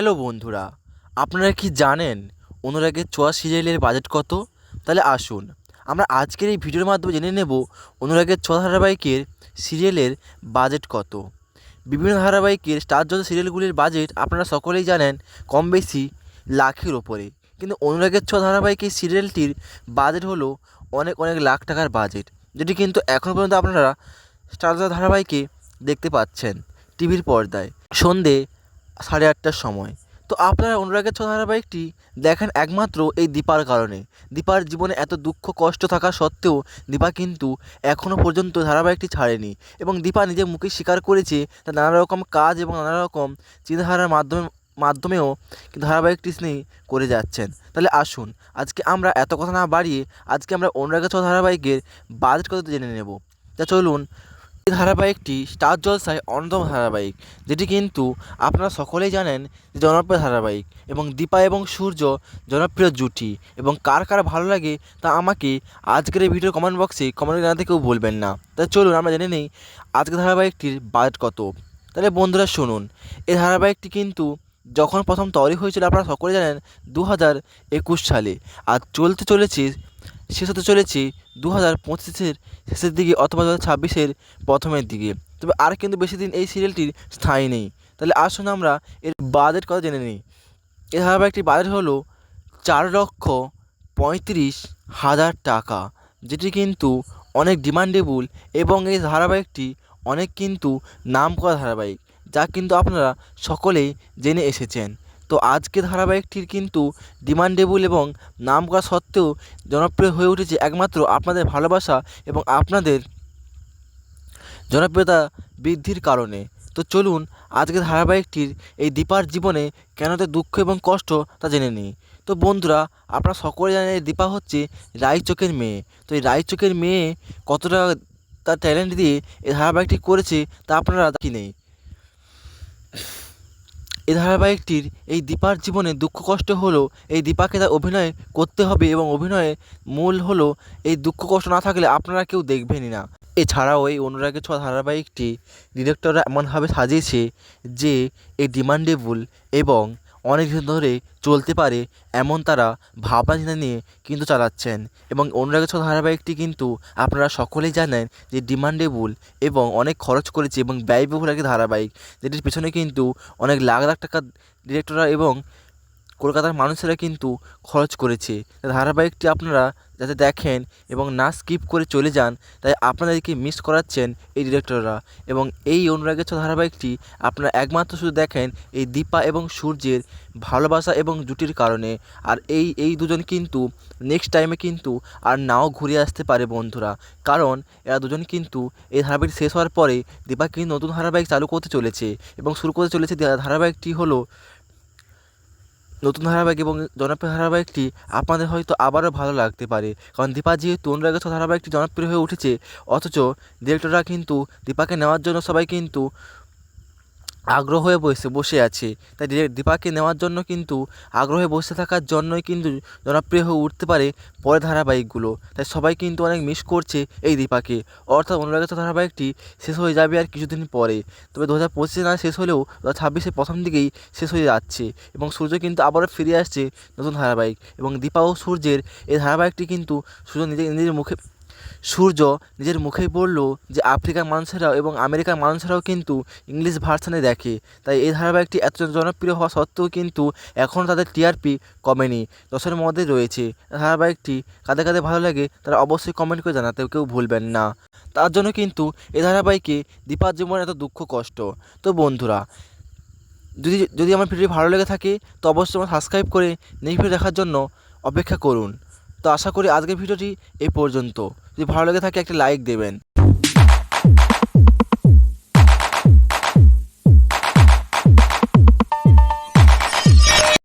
Hello বন্ধুরা, আপনারা কি জানেন অনুরাগের ছোঁয়া সিরিয়ালের বাজেট কত? তাহলে আসুন, আমরা আজকের এই ভিডিওর মাধ্যমে জেনে নেব অনুরাগের ছোঁয়া ধারাবাহিকের সিরিয়ালের বাজেট কত। বিভিন্ন ধারাবাহিকের স্টার জল সিরিয়ালগুলির বাজেট আপনারা সকলেই জানেন কম বেশি লাখের ওপরে। কিন্তু অনুরাগের ছোঁয়া ধারাবাহিকের সিরিয়ালটির বাজেট হলো অনেক অনেক লাখ টাকার বাজেট, যেটি কিন্তু এখনও পর্যন্ত আপনারা স্টার ধারাবাহিকে দেখতে পাচ্ছেন টিভির পর্দায়। সন্ধে সাড়ে আটটার সময়। তো আপনারা অনুরাগের ছোঁয়া ধারাবাহিকটি দেখেন একমাত্র এই দীপার কারণে। দীপার জীবনে এত দুঃখ, কষ্ট থাকা সত্ত্বেও দীপা কিন্তু এখনও পর্যন্ত ধারাবাহিকটি ছাড়েনি এবং দীপা নিজের মুখে স্বীকার করেছে তার নানা রকম কাজ এবং নানা রকম চিন্তাধারার মাধ্যমে, মাধ্যমেও ধারাবাহিকটি তিনি করে যাচ্ছেন। তাহলে আসুন, আজকে আমরা এত কথা না বাড়িয়ে আজকে আমরা অনুরাগের ছোঁয়া ধারাবাহিকের বাজেট কত জেনে নেব। তা চলুন এই ধারাবাহিকটি স্টার জলসায় অন্যতম ধারাবাহিক, যেটি কিন্তু আপনারা সকলেই জানেন যে জনপ্রিয় ধারাবাহিক এবং দীপা এবং সূর্য জনপ্রিয় জুটি এবং কার কার ভালো লাগে তা আমাকে আজকের এই ভিডিওর কমেন্ট বক্সে কমেন্ট জানাতে কেউ বলবেন না। তাই চলুন, আমরা জেনে নিই আজকের ধারাবাহিকটির বাজেট কত। তাহলে বন্ধুরা শুনুন, এই ধারাবাহিকটি কিন্তু যখন প্রথম তৈরি হয়েছিল আপনারা সকলে জানেন দু হাজার একুশ সালে, আর চলতে চলেছে শেষ হতে চলেছে দু হাজার পঁচিশের শেষের দিকে অথবা দু হাজার ছাব্বিশের প্রথমের দিকে। তবে আর কিন্তু বেশি দিন এই সিরিয়ালটির স্থায়ী নেই। তাহলে আসুন আমরা এর বাজেট কথা জেনে নিই। এ ধারাবাহিকটির বাজেট হলো চার লক্ষ পঁয়ত্রিশ হাজার টাকা, যেটি কিন্তু অনেক ডিমান্ডেবল এবং এই ধারাবাহিকটি অনেক কিন্তু নাম করা ধারাবাহিক, যা কিন্তু আপনারা সকলেই জেনে এসেছেন। তো আজকে ধারাবাহিকটির কিন্তু ডিমান্ডেবল এবং নাম করা সত্ত্বেও জনপ্রিয় হয়ে উঠেছে একমাত্র আপনাদের ভালোবাসা এবং আপনাদের জনপ্রিয়তা বৃদ্ধির কারণে। তো চলুন আজকে ধারাবাহিকটির এই দীপার জীবনে কেন তো দুঃখ এবং কষ্ট তা জেনে নিই। তো বন্ধুরা, আপনারা সকলে জানেন এই দীপা হচ্ছে রায়চকের মেয়ে। তো এই রায়চকের মেয়ে কতটা তার ট্যালেন্ট দিয়ে এই ধারাবাহিকটি করেছে তা আপনারা কি নেই। এই ধারাবাহিকটির এই দীপার জীবনে দুঃখ কষ্ট হলো এই দীপাকে তার অভিনয় করতে হবে এবং অভিনয়ের মূল হলো এই দুঃখ কষ্ট না থাকলে আপনারা কেউ দেখবেনই না। এছাড়াও এই অনুরাগের ছোঁয়া ধারাবাহিকটি ডিরেক্টররা এমনভাবে সাজিয়েছে যে এই ডিমান্ডেবল এবং অনেক দিন ধরে চলতে পারে এমন তারা ভাবনা চিন্তা নিয়ে কিন্তু চালাচ্ছেন। এবং অনুরাগের ছোঁয়া ধারাবাহিকটি কিন্তু আপনারা সকলেই জানেন যে ডিমান্ডেবল এবং অনেক খরচ করেছে এবং ব্যয়বহুল একটি ধারাবাহিক, যেটির পেছনে কিন্তু অনেক লাখ লাখ টাকা ডিরেক্টররা এবং কলকাতার মানুষেরা কিন্তু খরচ করেছে। ধারাবাহিকটি আপনারা যাতে দেখেন এবং না স্কিপ করে চলে যান, তাই আপনাদেরকে মিস করাচ্ছেন এই ডিরেক্টররা এবং এই অনুরাগের ছোঁয়া ধারাবাহিকটি আপনারা একমাত্র শুধু দেখেন এই দীপা এবং সূর্যের ভালোবাসা এবং জুটির কারণে। আর এই এই দুজন কিন্তু নেক্সট টাইমে কিন্তু আর নাও ঘুরে আসতে পারে বন্ধুরা। কারণ এরা দুজন কিন্তু এই ধারাবাহিক শেষ হওয়ার পরে দীপা কিন্তু নতুন ধারাবাহিক চালু করতে চলেছে। এবং শুরু করতে চলেছে ধারাবাহিকটি হলো নতুন ধারাবাহিক এবং জনপ্রিয় ধারাবাহিকটি আপনাদের হয়তো আবারও ভালো লাগতে পারে। কারণ দীপা যেহেতু অনুরাগত ধারাবাহিকটি জনপ্রিয় হয়ে উঠেছে, অথচ ডিরেক্টররা কিন্তু দীপাকে নেওয়ার জন্য সবাই কিন্তু আগ্রহ হয়ে বসে বসে আছে। তাই দীপাকে নেওয়ার জন্য কিন্তু আগ্রহে বসে থাকার জন্যই কিন্তু জনপ্রিয় হয়ে উঠতে পারে পরের ধারাবাহিকগুলো। তাই সবাই কিন্তু অনেক মিস করছে এই দীপাকে। অর্থাৎ অনুরাগের ছোঁয়া ধারাবাহিকটি শেষ হয়ে যাবে আর কিছুদিন পরে। তবে দু হাজার পঁচিশে না শেষ হলেও দু হাজার প্রথম দিকেই শেষ হয়ে যাচ্ছে এবং সূর্য কিন্তু আবারও ফিরে আসছে নতুন ধারাবাহিক। এবং দীপা ও সূর্যের এই ধারাবাহিকটি কিন্তু সূর্য নিজে, নিজের মুখে সূর্য নিজের মুখেই বলল যে আফ্রিকার মানুষেরাও এবং আমেরিকার মানুষেরাও কিন্তু ইংলিশ ভার্সানে দেখে। তাই এই ধারাবাহিকটি এত জনপ্রিয় হওয়া সত্ত্বেও কিন্তু এখনও তাদের টিআরপি কমেনি দশের মধ্যে রয়েছে। ধারাবাহিকটি কাদের কাদের ভালো লাগে তারা অবশ্যই কমেন্ট করে জানাতে কেউ ভুলবেন না। তার জন্য কিন্তু এই ধারাবাহিকে দীপার জীবনে এত দুঃখ, কষ্ট। তো বন্ধুরা, যদি যদি আমার ভিডিওটি ভালো লেগে থাকে, তো অবশ্যই আমার সাবস্ক্রাইব করে নেক্সট ভিডিও দেখার জন্য অপেক্ষা করুন। তো আশা করি আজকের ভিডিওটি এই পর্যন্ত। যদি ভালো লেগে থাকে একটি লাইক দেবেন।